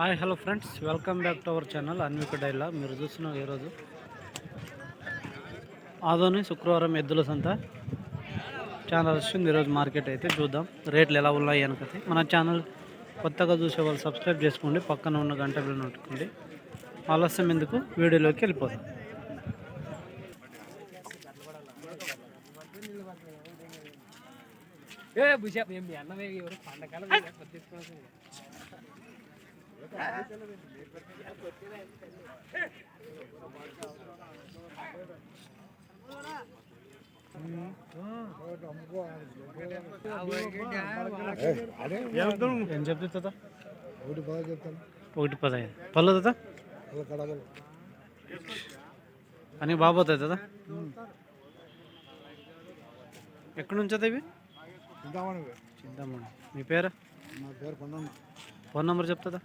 Hi hello friends. Welcome back to our channel Anvika డైలా. మీరు చూస్తున్నారు ఈరోజు ఆదోని శుక్రవారం ఎద్దుల సంత. చాలా రష్ ఉంది ఈరోజు మార్కెట్ అయితే చూద్దాం. రేట్లు ఎలా ఉన్నాయి అనుకతి. మన ఛానల్ కొత్తగా చూసే వాళ్ళు సబ్స్క్రైబ్ చేసుకోండి. పక్కన ఉన్న గంట బిల్లు నొట్టుకోండి. ఆలస్యం ఎందుకు? వీడియోలోకి వెళ్ళిపోదాం. ఏ అన్నమే ఎవరు? పండకాలం తీసుకోవాల్సింది ఏం చెప్తుందా ఒకటి పదా చెప్తాను ఒకటి పదహైదు. పళ్ళు కడగలు అని బాబోతాయి కదా ఎక్కడి నుంచి ఇవి? ఇందామని చింతామణి. మీ పేరు? నా పేరు కొండన్న ఫోన్ నెంబర్ చెప్తుందా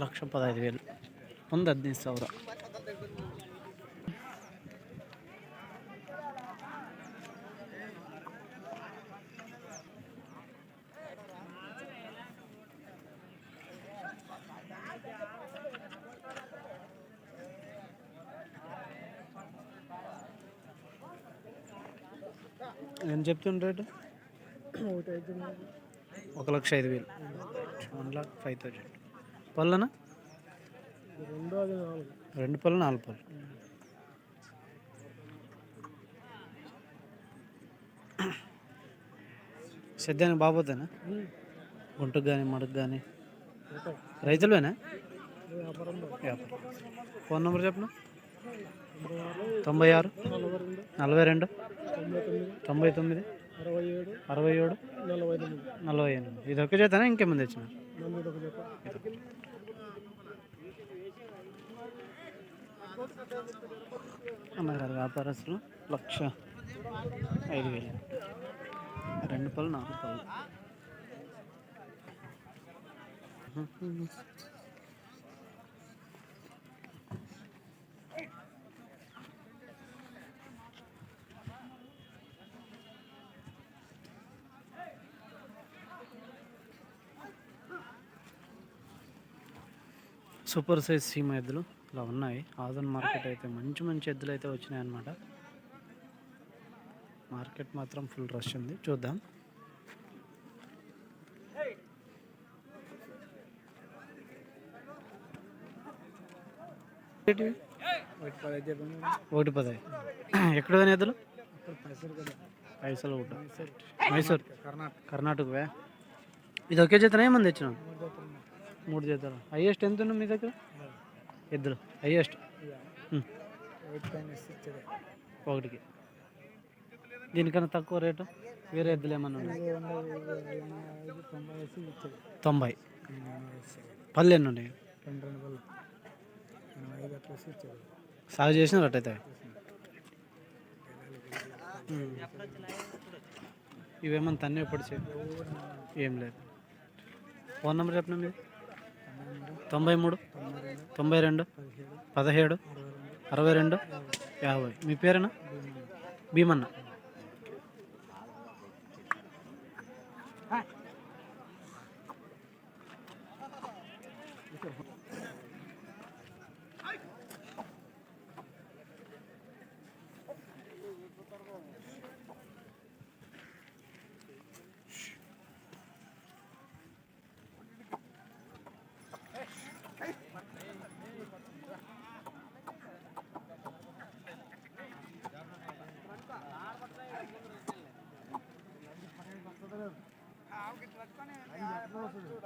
లక్ష పదహైదు వేలు ఉంది ಹದಿನೈದು ಸಾವಿರ ఏం చెప్తుండ్రు రేటు? ఒక లక్ష ఐదు వేలు. One lakh five thousand. పళ్ళనా? రెండు పళ్ళు నాలుగు పళ్ళు. సద్యానికి బాబోతేనా గుంటుకు కానీ మడుకు కానీ రైతులవేనా వ్యాపారం. ఫోన్ నెంబర్ చెప్పను? తొంభై ఆరు నలభై రెండు తొంభై తొమ్మిది అరవై ఏడు ఏడు నలభై ఎనిమిది. ఇది ఒక చేతనే ఇంకేమంది వచ్చిన అన్నగారు వ్యాపారస్తులు లక్ష ఐదు వేలు. రెండు పళ్ళు నాలుగు పళ్ళు. సూపర్ సైజ్ సీమ ఎద్దులు ఇలా ఉన్నాయి. ఆదన్ మార్కెట్ అయితే మంచి మంచి ఎద్దులు అయితే వచ్చినాయి అన్నమాట మార్కెట్ మాత్రం ఫుల్ రష్ ఉంది. చూద్దాం? ఒకటి పదహైదు. చెప్పండి ఒకటి పది ఎక్కడ ఎద్దులు? పైసలు మైసూర్. కర్ణాటక. ఇది ఒకే జతన? ఏమంది తెచ్చినావు మూడు జతలు హైయెస్ట్ ఎంత ఉంది మీ దగ్గర? ఎద్దులు హైయెస్ట్ ఒకటికి. దీనికన్నా తక్కువ రేటు? వేరే ఎద్దులు ఏమన్నా తొంభై పళ్ళు ఎన్ని ఉన్నాయి? సాగు చేసిన అట్టయితే ఇవేమన్నా తన్నే ఎప్పుడు చే ఏం లేదు. ఫోన్ నెంబర్ చెప్పిన మీది? తొంభై మూడు తొంభై రెండు పదిహేడు అరవై రెండు యాభై. మీ పేరేనా? భీమన్న.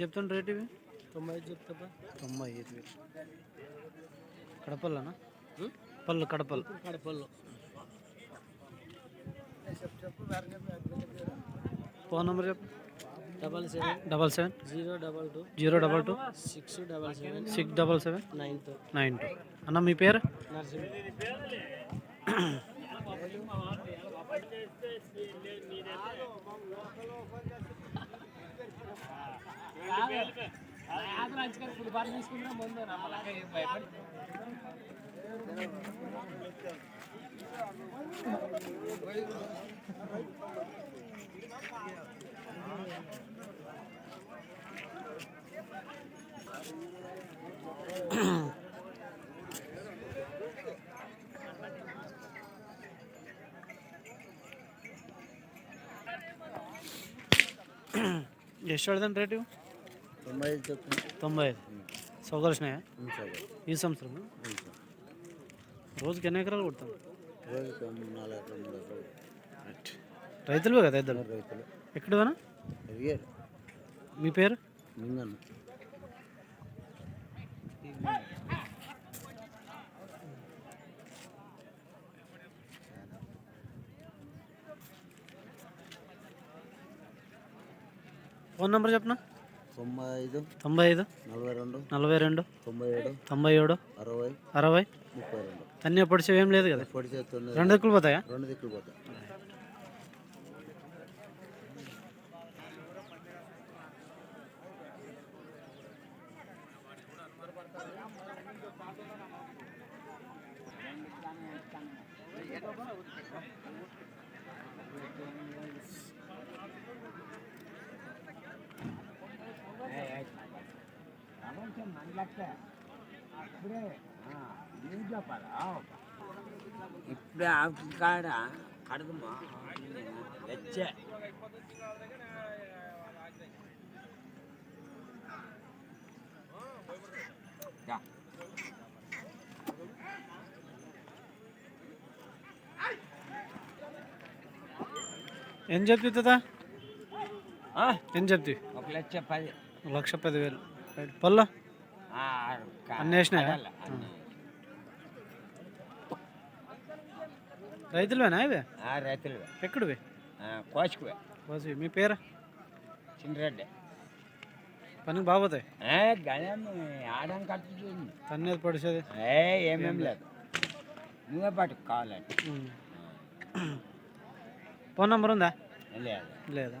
చెప్తాను రేట్ ఇవి? తొంభై ఐదు చెప్తా తొంభై ఐదు వేలు. కడపల్లనా? పళ్ళు కడపల్లు కడపల్లో. ఫోన్ నెంబర్ చెప్పు. Double seven. Double seven. Zero double two. Zero double two. Six double seven. Six double seven. Nine two. Nine two. అన్న మీ పేరు? నరసింహ. ಎಷ್ಟು ಹೇಳ್ದೇನು ರೇಟ್ ఇవి తొంభై చెప్తున్నా తొంభై ఐదు సౌకర్షణయా ఈ సంవత్సరం రోజుకి ఎన్ని ఎకరాలు కొడతాం? రోజుకి నాలుగు ఎకరాలు మూడు ఎకరాలు రైతులు కదా ఇద్దరు? రైతులు ఎక్కడ మీ పేరు? నిన్న ఫోన్ నెంబర్ చెప్పనా? తొంభై ఐదు తొంభై ఐదు నలభై రెండు నలభై రెండు తొంభై ఏడు తొంభై ఏడు అరవై అరవై. ముప్పై రెండు అన్నీ పొడిచేవి ఏం లేదు కదా? పొడి చేస్తుంది రెండు దిక్కులు పోతాయా? రెండు దిక్కులు పోతాయి. ఇప్పుడే ఆఫీస్ కాడ కడదమ్మా వచ్చే ఏం చెప్తుందా ఏం చెప్తి? ఒక లక్ష పది. లక్ష పదివేలు. పళ్ళు. అన్నీ వేసినాయా? రైతులువేనా ఇవి? రైతులు ఎక్కడివి? కోసుకువే. కోసి మీ పేరు? చిన్నరెడ్డి. పనికి బాగోతాయి ఏ గణం ఆడం కట్టు చూడండి తన్నేది పొడిచేది ఏ ఏమేం లేదు. నువ్వే పట్టుకు కావాలంటే. ఫోన్ నెంబర్ ఉందా? లేదు. లేదా.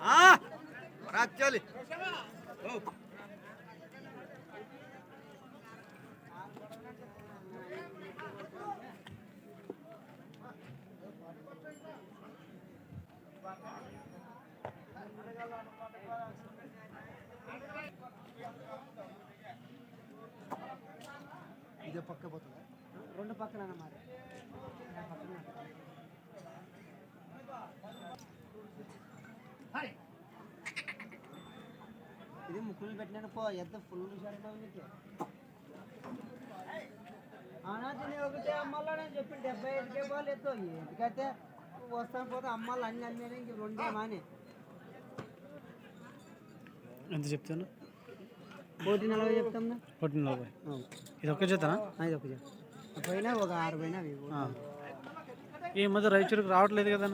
Ah! Bora, Tchali! Oh! ఇదే పక్క పోతుందా? రెండు పక్కన మరి ఇది ముక్కులు పెట్టినాను పో ఎంత ఫుల్ షర్ట్ నీకు అనాథని ఒకటే అమ్మాలా నేను చెప్పి డెబ్బై ఐదుకే పోవాలి ఎత్తో ఎందుకైతే వస్తాను పోతే అమ్మాలు అన్ని అన్నీ ఇంక రెండే మానే. ఎంత చెప్తాను? కోటి నలభై చెప్తాం ఒకటి నలభై. ఇది ఒక్క చేతనా ఇది ఒక పోయినా ఒక ఆరు పోయినా. ఈ మధ్య రైతులకు రావట్లేదు కదా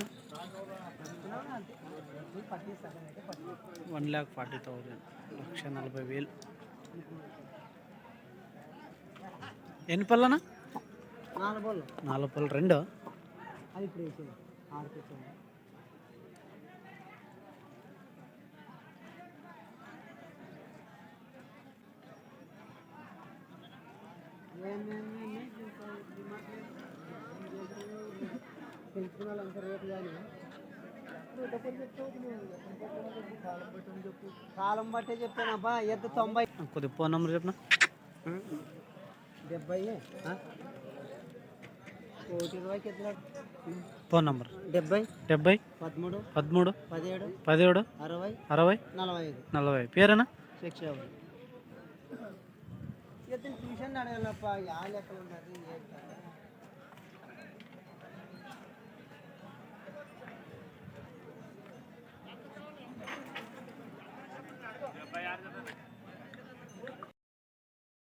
వన్ ల్యాక్ ఫార్టీ థౌజండ్ లక్ష నలభై వేలు. ఎన్ని పళ్ళనా? నాలుగు బోళ్ళు నాలుగు పళ్ళు రెండు? అది ఇప్పుడు వేసింది ఆడిపించింది తెలుసుకున్న వాళ్ళంతా రేటు కానీ కాలం బట్టే చెప్పానబ్బా ఎద్దు తొంభై. కొద్ది ఫోన్ నెంబర్ చెప్పిన? డెబ్బై? కోటి రూపాయకి ఎత్తులాడు ఫోన్ నెంబర్. డెబ్బై డెబ్బై పదమూడు పదమూడు పదిహేడు పదిహేడు అరవై అరవై నలభై ఐదు. నలభై. పేరేనా? శిక్ష ಟಿಯೂಷನ್ ನಡೆಯಲ್ಲಪ್ಪ ಯಾವ ಲೆಕ್ಕ